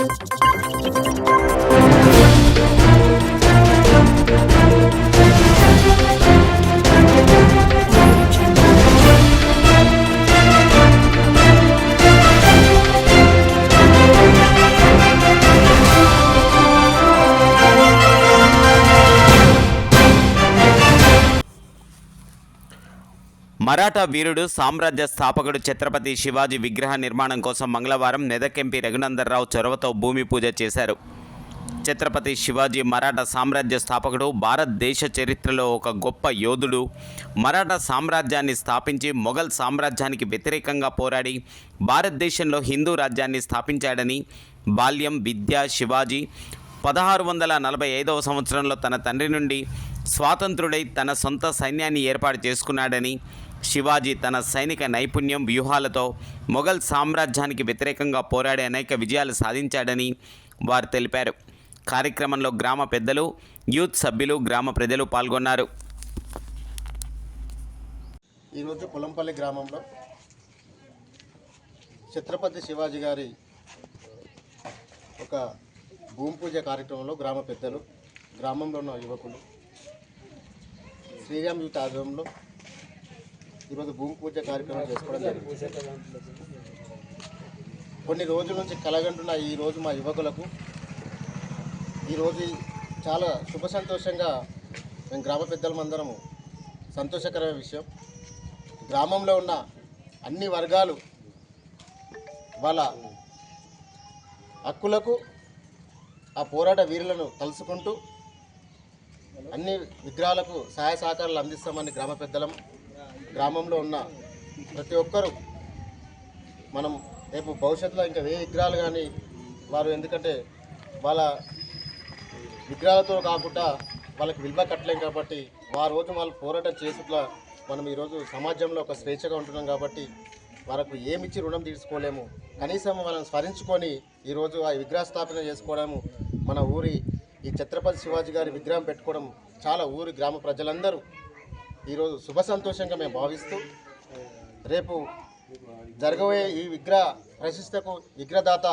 Thank you. Maratha వీరుడు సామ్రాజ్య స్థాపకుడు ఛత్రపతి శివాజీ విగ్రహ నిర్మాణం కోసం మంగళవారం మెదక్ ఎంపీ చొరవతో భూమి పూజ చేశారు. ఛత్రపతి శివాజీ మరాఠా సామ్రాజ్య స్థాపకుడు భారతదేశ చరిత్రలో ఒక గొప్ప యోధుడు. మరాఠా సామ్రాజ్యాన్ని స్థాపించి మొఘల్ సామ్రాజ్యానికి వ్యతిరేకంగా పోరాడి భారతదేశంలో హిందూ రాజ్యాన్ని స్థాపించాడని బాల్యం విద్య శివాజీ పదహారు వందల నలభై ఐదవ సంవత్సరంలో తన తండ్రి నుండి స్వాతంత్రుడై తన సొంత సైన్యాన్ని ఏర్పాటు చేసుకున్నాడని శివాజీ తన సైనిక నైపుణ్యం వ్యూహాలతో మొఘల్ సామ్రాజ్యానికి వ్యతిరేకంగా పోరాడే అనేక విజయాలు సాధించాడని వారు తెలిపారు. కార్యక్రమంలో గ్రామ పెద్దలు యూత్ సభ్యులు గ్రామ ప్రజలు పాల్గొన్నారు. ఈరోజు పొలంపల్లి గ్రామంలో ఛత్రపతి శివాజీ గారి ఒక భూమి పూజ కార్యక్రమంలో గ్రామ పెద్దలు గ్రామంలో ఉన్న యువకులు శ్రీరామ్ యూత్ ఆధ్వర్యంలో ఈరోజు భూమి పూజ కార్యక్రమం చేసుకోవడం జరిగింది. కొన్ని రోజుల నుంచి కలగంటున్న ఈ రోజు మా యువకులకు ఈరోజు చాలా శుభ సంతోషంగా మేము గ్రామ పెద్దలమందరము సంతోషకరమైన విషయం. గ్రామంలో ఉన్న అన్ని వర్గాలు వాళ్ళ హక్కులకు ఆ పోరాట వీరులను తలుసుకుంటూ అన్ని విగ్రహాలకు సహాయ సహకారాలు అందిస్తామని గ్రామ పెద్దలం గ్రామంలో ఉన్న ప్రతి ఒక్కరూ మనం రేపు భవిష్యత్తులో ఇంకా ఏ విగ్రహాలు కానీ వారు ఎందుకంటే వాళ్ళ విగ్రహాలతో కాకుండా వాళ్ళకి విలువ కట్టలేం కాబట్టి ఆ రోజు వాళ్ళు పోరాటం చేసుట్లా మనం ఈరోజు సమాజంలో ఒక స్వేచ్ఛగా ఉంటున్నాం కాబట్టి వాళ్ళకు ఏమిచ్చి రుణం తీసుకోలేము కనీసం వాళ్ళని స్మరించుకొని ఈరోజు ఆ విగ్రహ స్థాపన చేసుకోవడము మన ఊరి ఈ ఛత్రపతి శివాజీ గారి విగ్రహం పెట్టుకోవడం చాలా ఊరి గ్రామ ప్రజలందరూ ఈరోజు శుభ సంతోషంగా మేము భావిస్తూ రేపు జరగబోయే ఈ విగ్రహ ప్రశిష్టకు విగ్రహదాత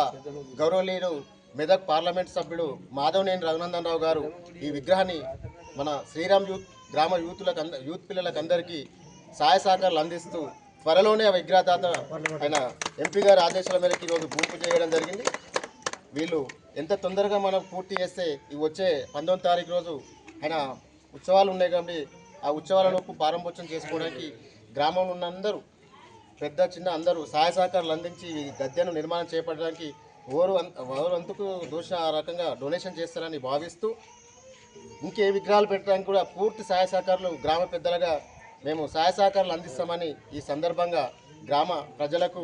గౌరవనీయుడు మెదక్ పార్లమెంట్ సభ్యుడు మాధవనేని రఘునందన్ రావు గారు ఈ విగ్రహాన్ని మన శ్రీరామ్ యూత్ గ్రామ యూత్లకు అంద యూత్ పిల్లలకు అందరికీ సహాయ సహకారాలు అందిస్తూ త్వరలోనే ఆ విగ్రహదాత ఆయన ఎంపీ గారి ఆదేశాల మేరకు ఈరోజు భూమి పూజ చేయడం జరిగింది. వీళ్ళు ఎంత తొందరగా మనం పూర్తి చేస్తే ఈ వచ్చే పంతొమ్మిది తారీఖు రోజు ఆయన ఉత్సవాలు ఉన్నాయి కాబట్టి ఆ ఉత్సవాలలోపు ప్రారంభోత్సవం చేసుకోవడానికి గ్రామంలో ఉన్న అందరూ పెద్ద చిన్న అందరూ సహాయ సహకారాలు అందించి ఈ గద్దెను నిర్మాణం చేపట్టడానికి ఓరు ఓరు అంతకు దోష రకంగా డొనేషన్ చేస్తారని భావిస్తూ ఇంకే విగ్రహాలు పెట్టడానికి కూడా పూర్తి సహాయ సహకారాలు గ్రామ పెద్దలుగా మేము సహాయ సహకారాలు అందిస్తామని ఈ సందర్భంగా గ్రామ ప్రజలకు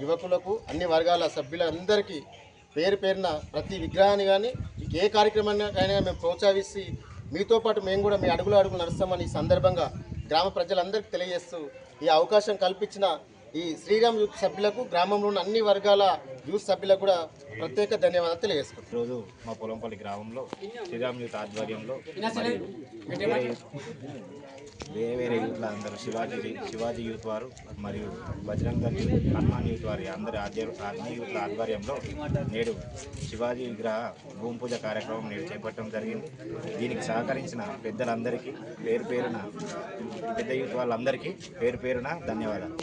యువకులకు అన్ని వర్గాల సభ్యులందరికీ పేరు పేరున ప్రతి విగ్రహాన్ని కానీ ఏ కార్యక్రమాన్ని మేము ప్రోత్సహిస్తూ మీతో పాటు మేము కూడా మీ అడుగులు అడుగులు నడుస్తామని ఈ సందర్భంగా గ్రామ ప్రజలందరికీ తెలియజేస్తూ ఈ అవకాశం కల్పించిన ఈ శ్రీరామ్ యూత్ సభ్యులకు గ్రామంలో ఉన్న అన్ని వర్గాల యూత్ సభ్యులకు కూడా ప్రత్యేక ధన్యవాదాలు తెలియజేసుకుంటున్నాను ఈరోజు మా పొలంపల్లి గ్రామంలో శ్రీరామ్ యూత్ ఆధ్వర్యంలో వేరే వేరే వేరే యూత్ల అందరూ శివాజీ శివాజీ యూత్ వారు మరియు బజరంగ దళ్ హనుమాన్ యూత్ వారి అందరి ఆధ్య అన్ని యూత్ల ఆధ్వర్యంలో నేడు శివాజీ విగ్రహ భూమి పూజ కార్యక్రమం నేడు చేపట్టడం జరిగింది. దీనికి సహకరించిన పెద్దలందరికీ పేరు పేరున పెద్ద యూత్ వాళ్ళందరికీ పేరు పేరున ధన్యవాదాలు.